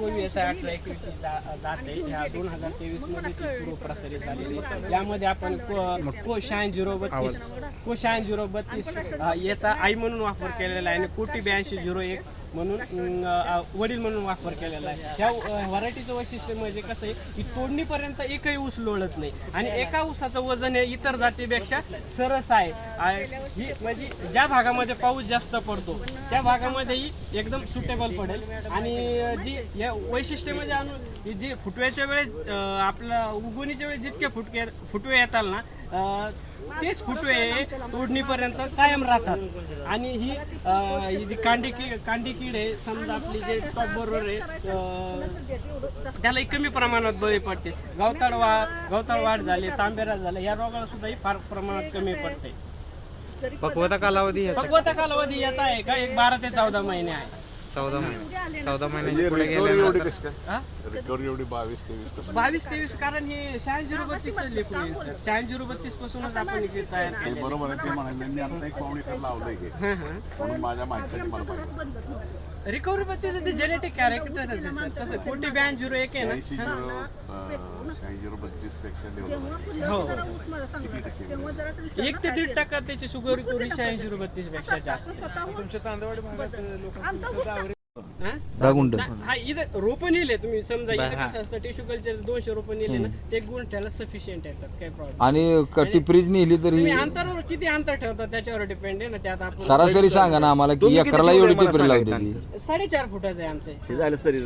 अठरा एकवीस जात ह्या दोन हजार तेवीसमध्ये प्रसारित झालेली. यामध्ये आपण को- झिरो बत्तीस को झिरो बत्तीस याचा आई म्हणून वापर केलेला आहे आणि कोटी ब्याऐंशी झिरो एक म्हणून अं, वडील म्हणून वापर केलेला आहे. ह्या व्हरायटीचं वैशिष्ट्य म्हणजे कसं आहे की तोडणीपर्यंत एकही ऊस लोळत नाही. आणि एका ऊसाचं वजन हे इतर जातीपेक्षा सरस आहे. आ, ही म्हणजे ज्या भागामध्ये पाऊस जास्त पडतो त्या भागामध्येही एकदम सुटेबल पडेल. आणि जी या वैशिष्ट्य म्हणजे ही जी फुटव्याच्या वेळेस अं, आपल्या उगवणीच्या वेळेस जितके फुटके फुटवे येतात ना तेच फुटवे हे तोडणीपर्यंत कायम राहतात. आणि ही ही जी कांडी की कांडी कीड आहे समजा आपली जे टॉप बरोबर आहे त्यालाही कमी प्रमाणात बळी पडते. गवताळ वा गवताळ वाढ झाली तांबेरा झाला या रोगाला सुद्धा ही फार प्रमाणात कमी पडते. पक्वता कालावधी पक्वता कालावधी याचा आहे का? एक बारा ते चौदा महिने आहे. चौदा महिने चौदा महिन्याची पुढे एवढी गेल्यानंतर कशी काय? हा? रिकव्हरी एवढी बावीस तेवीस कसं? बावीस तेवीस कारण हे शहाऐंशी झिरो बत्तीस लेकरू आहे सर. शहाऐंशी झिरो बत्तीस पासूनच आपण इथे तयार ते केले बरोबर आहे ते म्हणाले मी आता एक एकर लावलंय की हां हां. म्हणून माझ्या माणसाची मला पाहिजे रिकव्हरी बत्तीचं ते जेनेटिक कॅरेक्टरच आहे सर कसं कोटी ब्याऐंशी झिरो एक आहे ना झिरो अं, शहाऐंशी झिरो बत्तीसपेक्षा डेव्हलप हो एक ते दीड टक्का त्याची शुगर रिकव्हरी शहाऐंशी झिरो बत्तीसपेक्षा जास्त हां? दागुंड हा इथं रोपं नेले तुम्ही समजा इथं कसं असतं टिश्यू कल्चर दोनशे रोपं नेले ना ते गुंठ्याला सफिशियंट येतात काही प्रॉब्लेम आणि कटी फ्रीज नेली तरी तुम्ही अंतरावर किती अंतर ठेवता त्याच्यावर डिपेंड आहे ना त्यात आपण सरासरी सांगा ना आम्हाला की एकराला एवढी टिपरी लावते ती? साडेचार फुटाचं आहे आमचे. हे झालं सरी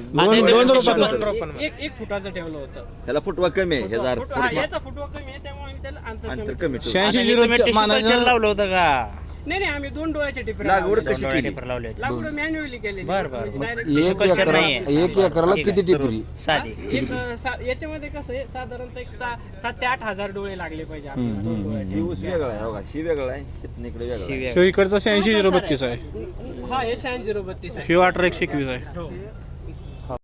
एक- एक एक फुटाचं ठेवलं होतं. त्याला फुटवा कमी आहे ह्याचा फुट- हा, याचा फुटवा कमी आहे त्यामुळे आम्ही त्याला अंतर अंतर कमी. शहाऐंशी झिरो मानाचं लावलं होतं का? नाही नाही आम्ही दोन डोळ्याचे टिपरे लागवड. कशी केली? लावले होते लागवड मॅन्युअली केलेली. बरं, बरं. म्हणजे direct एक एकरा एक एकराला किती टिपरी? साधी. एक अं, सा- याच्यामध्ये कसं आहे साधारणतः एक सा- सात ते आठ हजार डोळे लागले पाहिजे आपल्याला. दोन डोळ्याचे. ही ऊस वेगळा आहे बघा ही वेगळा आहे शेतनीकडे वेगळा आहे. शिव इकडचा शहाऐंशी झिरो बत्तीस आहे. हा हे शहाऐंशी झिरो बत्तीस आहे. शिव अठरा एकशे एकवीस आहे. हो.